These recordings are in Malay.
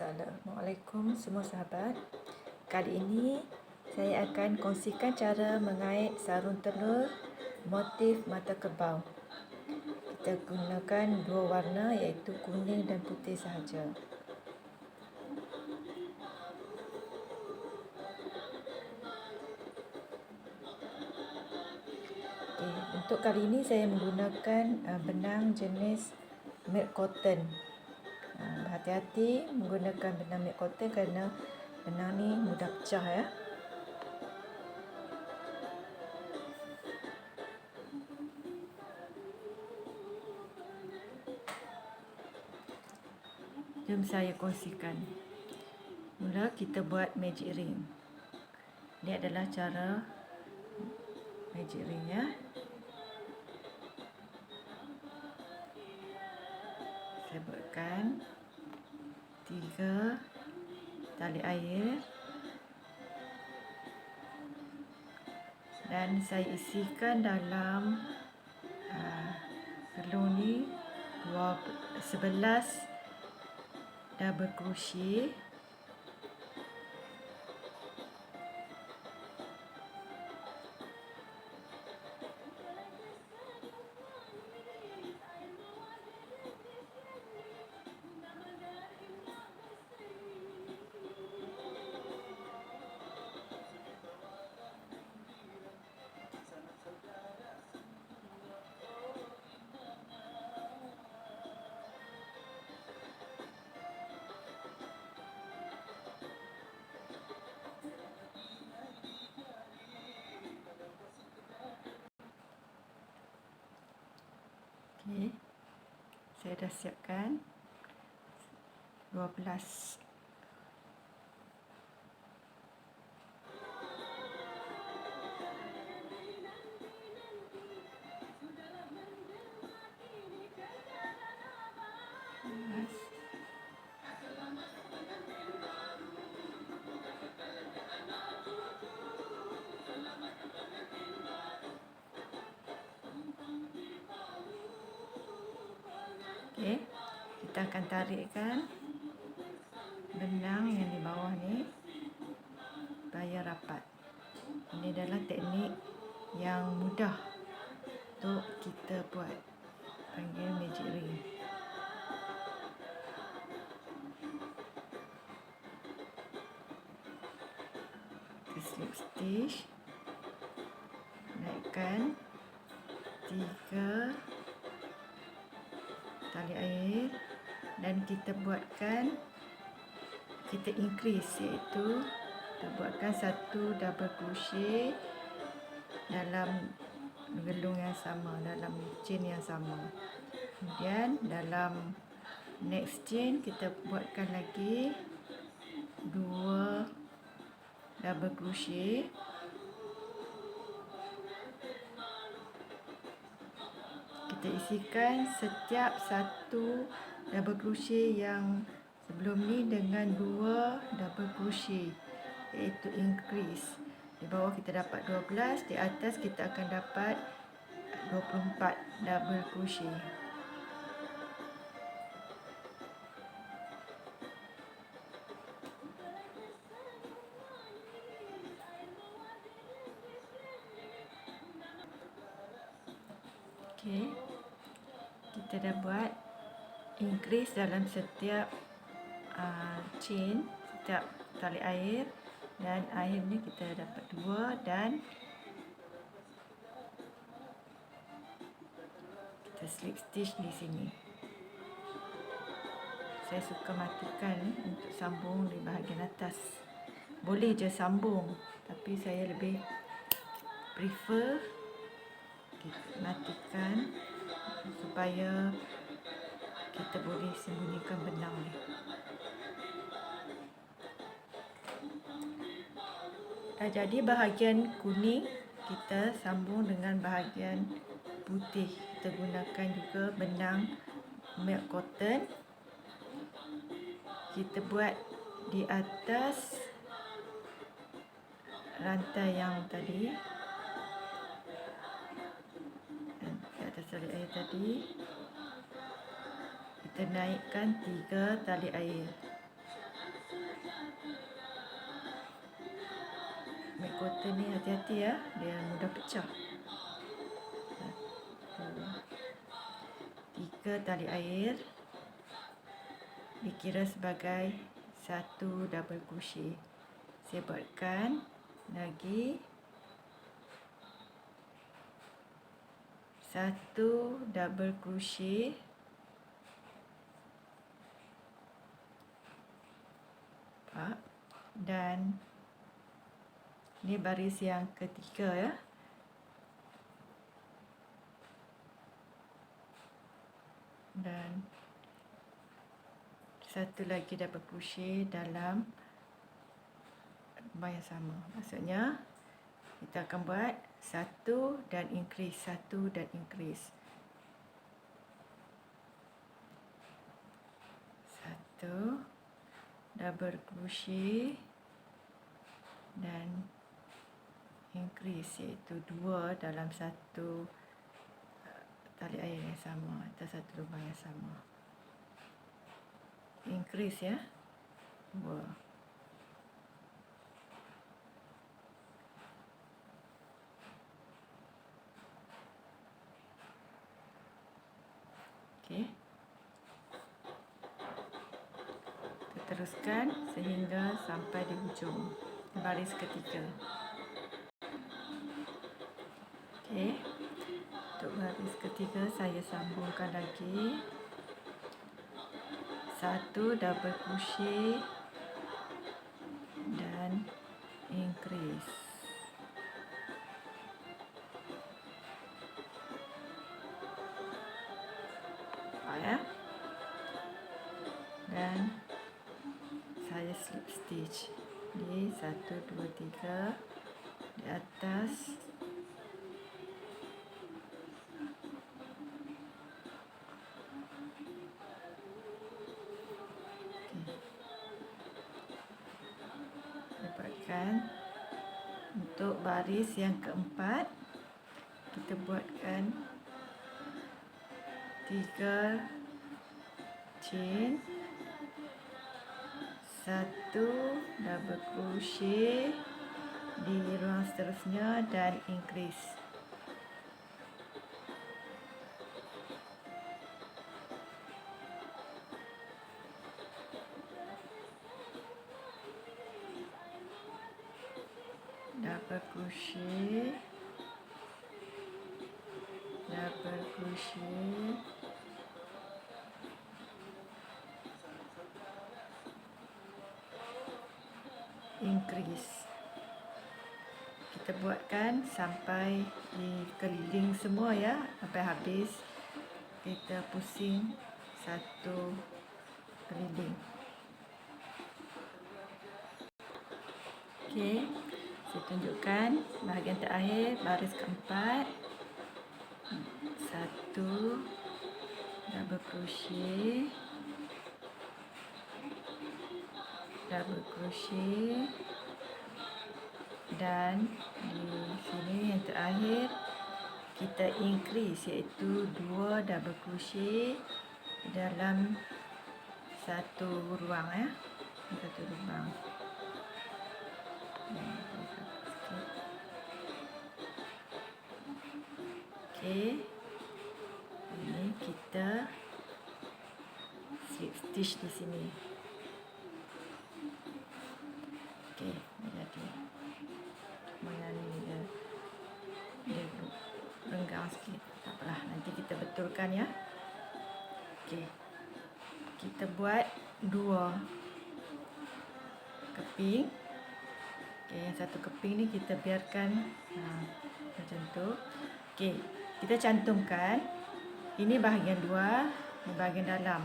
Assalamualaikum semua sahabat. Kali ini saya akan kongsikan cara mengait sarung telur motif mata kerbau. Kita gunakan dua warna iaitu kuning dan putih sahaja. Okay, untuk kali ini saya menggunakan uh, benang jenis milk cotton hati-hati menggunakan benang milk cotton kerana benang ni mudah pecah ya. Jom saya kongsikan. Mula kita buat magic ring. Ini adalah cara magic ring ya. Saya buatkan tiga tali air. Dan saya isikan dalam uh, telur ni dua sebelas double crochet Okey. Saya dah siapkan 12 Okey. Kita akan tarikkan benang yang di bawah ni bayar rapat. Ini adalah teknik yang mudah untuk kita buat panggil magic ring. slip stitch dan kita buatkan kita increase iaitu kita buatkan satu double crochet dalam gelung yang sama dalam chain yang sama. Kemudian dalam next chain kita buatkan lagi dua double crochet. Kita isikan setiap satu double crochet yang sebelum ni dengan dua double crochet. Iaitu increase. Di bawah kita dapat 12 di atas kita akan dapat 24 double crochet. Okay kita dah buat increase dalam setiap uh, chain setiap tali air. Dan air ni kita dapat dua dan kita slip stitch di sini. Saya suka matikan untuk sambung di bahagian atas. Boleh je sambung tapi saya lebih prefer matikan supaya kita boleh sembunyikan benang ni. Dah jadi bahagian kuning, kita sambung dengan bahagian putih. Kita gunakan juga benang milk cotton. Kita buat di atas rantai yang tadi. tali air tadi kita naikkan tiga tali air. Mek kota ni hati-hati ya. Dia mudah pecah. Tiga tali air Dikira sebagai Satu double crochet. Saya buatkan Lagi. Satu double crochet. Dan ini baris yang ketiga ya. Dan satu lagi double crochet dalam yang sama. Maksudnya kita akan buat satu dan increase satu dan increase. Satu double crochet dan increase iaitu dua dalam satu uh, tali air yang sama atau satu lubang yang sama. Increase ya? Dua. Okey. Kita teruskan sehingga sampai di hujung baris ketiga. Okey. Untuk baris ketiga saya sambungkan lagi satu double crochet dapatkan untuk baris yang keempat. Kita buatkan tiga chain. Satu double crochet di ruang seterusnya dan increase double crochet double crochet increase. Kita buatkan sampai di keliling semua ya sampai habis. Kita pusing satu keliling. Okey, saya tunjukkan bahagian terakhir baris keempat. Satu. Double crochet. Double crochet. Dan di sini yang terakhir kita increase iaitu dua double crochet dalam satu ruang ya. Satu ruang Okey. Ini kita slip stitch di sini. Okey, jadi mengenai dia, dia renggang sikit. Tak apalah, nanti kita betulkan ya. Okey. Kita buat dua keping. Okey, yang satu keping ni kita biarkan ha, macam tu. Okey, kita cantumkan ini bahagian luar, ini bahagian dalam.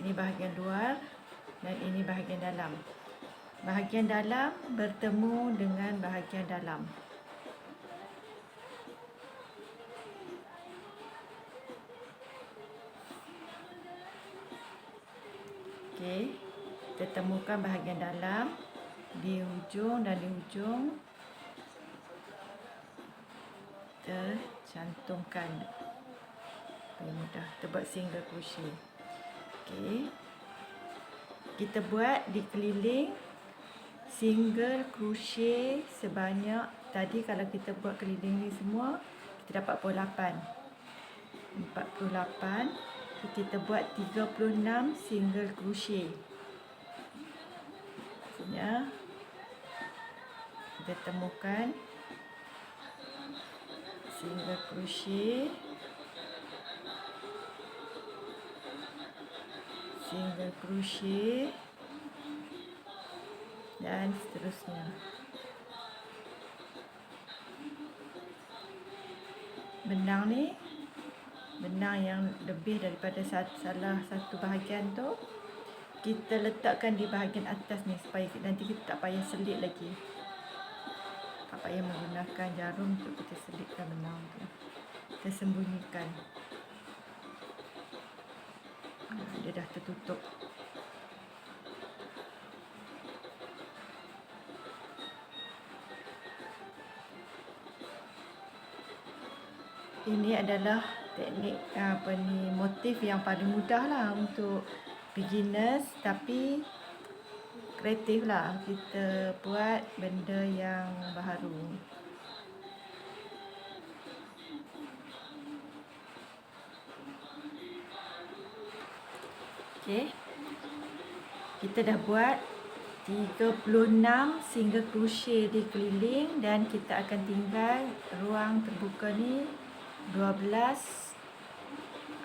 Ini bahagian luar dan ini bahagian dalam bahagian dalam bertemu dengan bahagian dalam. Okey, kita temukan bahagian dalam di hujung dan di hujung. Kita cantumkan. Mudah. Kita buat single crochet. Okey. Kita buat di keliling single crochet sebanyak tadi kalau kita buat keliling ni semua kita dapat 48 48 kita buat 36 single crochet maksudnya kita temukan single crochet single crochet dan seterusnya. Benang ni benang yang lebih daripada salah satu bahagian tu kita letakkan di bahagian atas ni supaya nanti kita tak payah selit lagi payah menggunakan jarum untuk kita selitkan benang tu. Kita sembunyikan. Dia dah tertutup. Ini adalah teknik apa ni motif yang paling mudah lah untuk beginners. Tapi kreatif lah kita buat benda yang baharu. Okey. Kita dah buat 36 single crochet di keliling dan kita akan tinggal ruang terbuka ni 12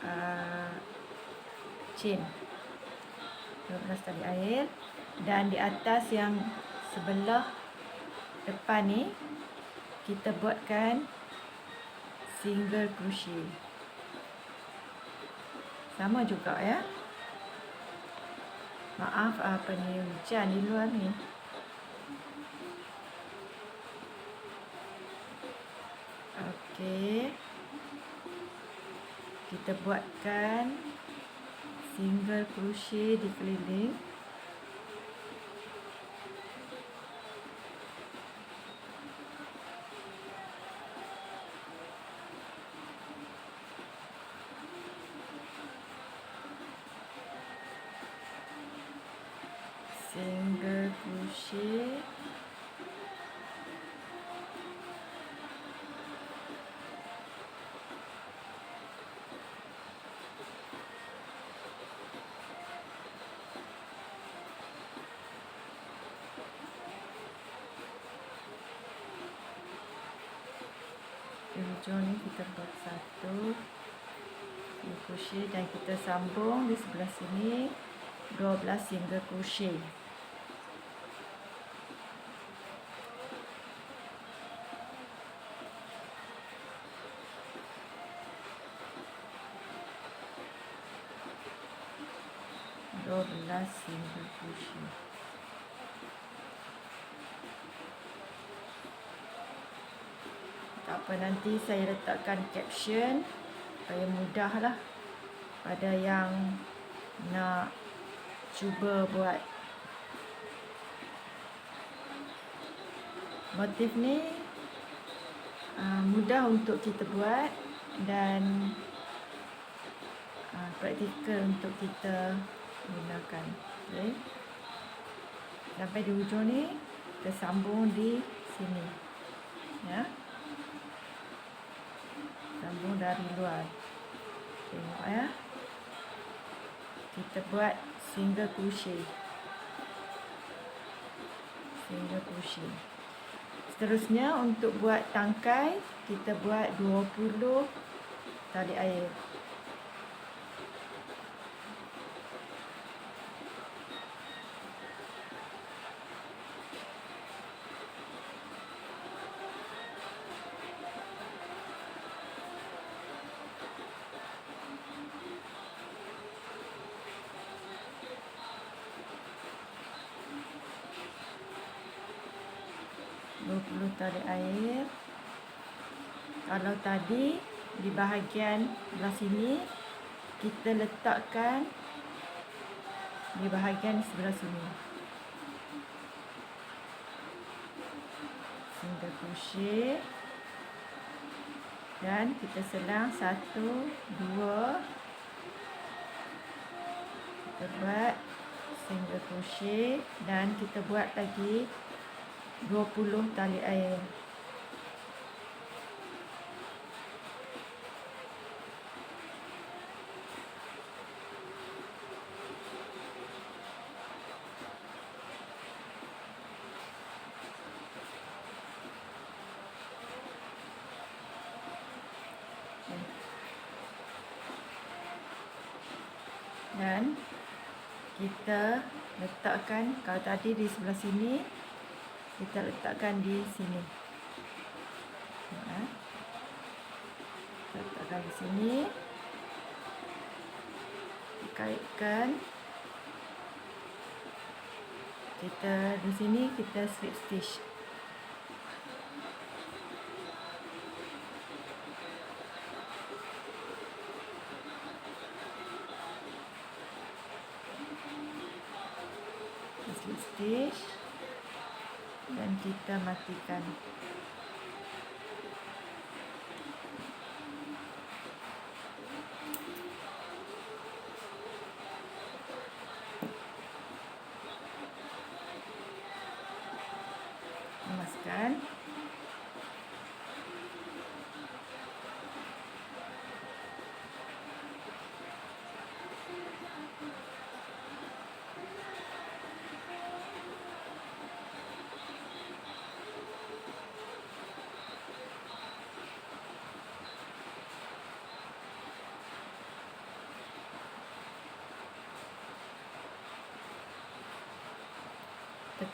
uh, chain. 12 tali air dan di atas yang sebelah depan ni kita buatkan single crochet. Sama juga ya. Maaf apa ni hujan di luar ni. Okey. Kita buatkan single crochet di keliling. single crochet hujung ni kita buat satu. Crochet dan kita sambung di sebelah sini. 12 single crochet dua belas single crochet tak apa nanti saya letakkan caption. Supaya mudah lah. Pada yang nak cuba buat motif ni uh, mudah untuk kita buat dan uh, praktikal untuk kita gunakan. Okay. sampai di hujung ni kita sambung di sini. Ya. sambung dari luar. Tengok ya. Kita buat single crochet. Single crochet. Seterusnya untuk buat tangkai kita buat 20 tali air 20 tali air. Kalau tadi di bahagian belah sini kita letakkan di bahagian sebelah sini. Single crochet dan kita selang satu dua. Kita buat single crochet dan kita buat lagi 20 tali air. Dan kita letakkan kalau tadi di sebelah sini kita letakkan di sini. Ha. letakkan di sini. Kaitkan kita di sini kita slip stitch stitch kita matikan. Emaskan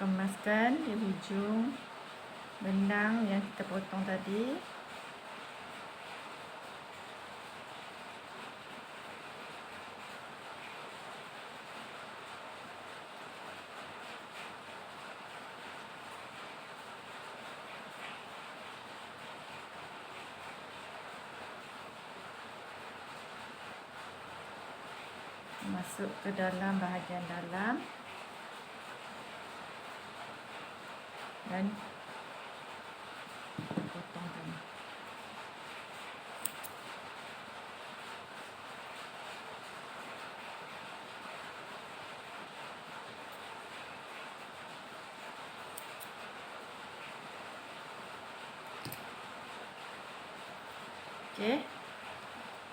kemaskan di hujung benang yang kita potong tadi. Masuk ke dalam bahagian dalam dan potong tadi. Okey.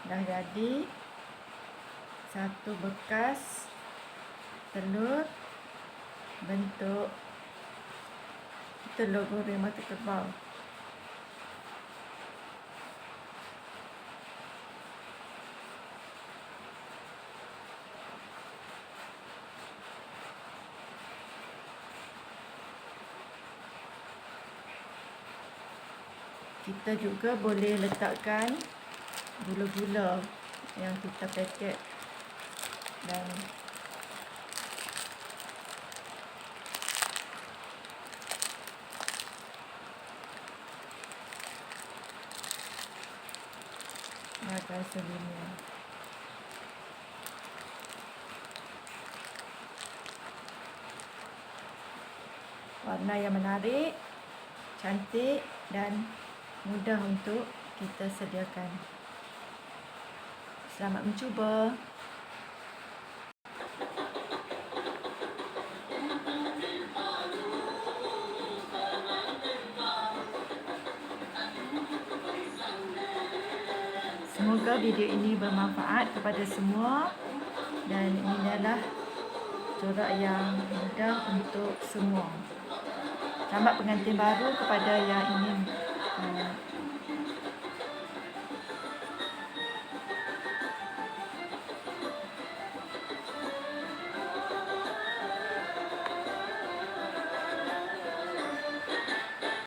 Dah jadi satu bekas telur bentuk telur mata kerbau. Kita juga boleh letakkan gula-gula yang kita paket dan makan sebelumnya. Warna yang menarik, cantik dan mudah untuk kita sediakan. Selamat mencuba. Semoga video ini bermanfaat kepada semua dan ini adalah corak yang mudah untuk semua. Selamat pengantin baru kepada yang ingin uh,